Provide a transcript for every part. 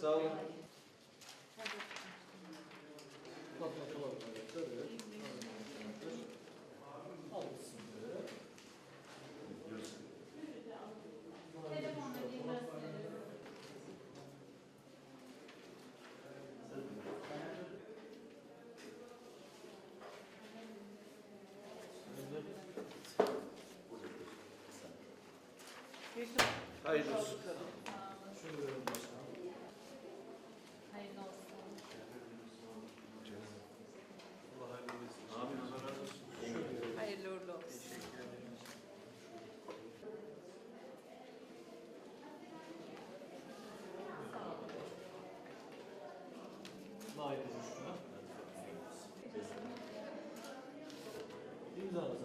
Sağ olun. Hayırlı olsun. Şunu verin başkanım.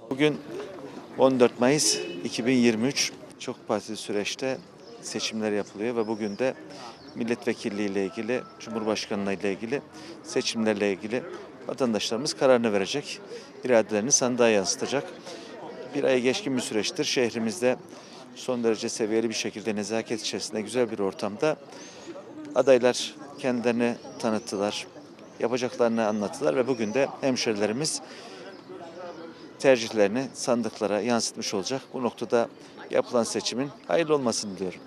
Bugün 14 Mayıs 2023 çok partili süreçte seçimler yapılıyor ve bugün de milletvekilliği ile ilgili, cumhurbaşkanlığı ile ilgili seçimlerle ilgili vatandaşlarımız kararını verecek. iradelerini sandığa yansıtacak. Bir ay geçkin bir süreçtir. Şehrimizde son derece seviyeli bir şekilde nezaket içerisinde güzel bir ortamda adaylar kendilerini tanıttılar. Yapacaklarını anlattılar ve bugün de hemşerilerimiz tercihlerini sandıklara yansıtmış olacak. Bu noktada yapılan seçimin hayırlı olmasını diliyorum.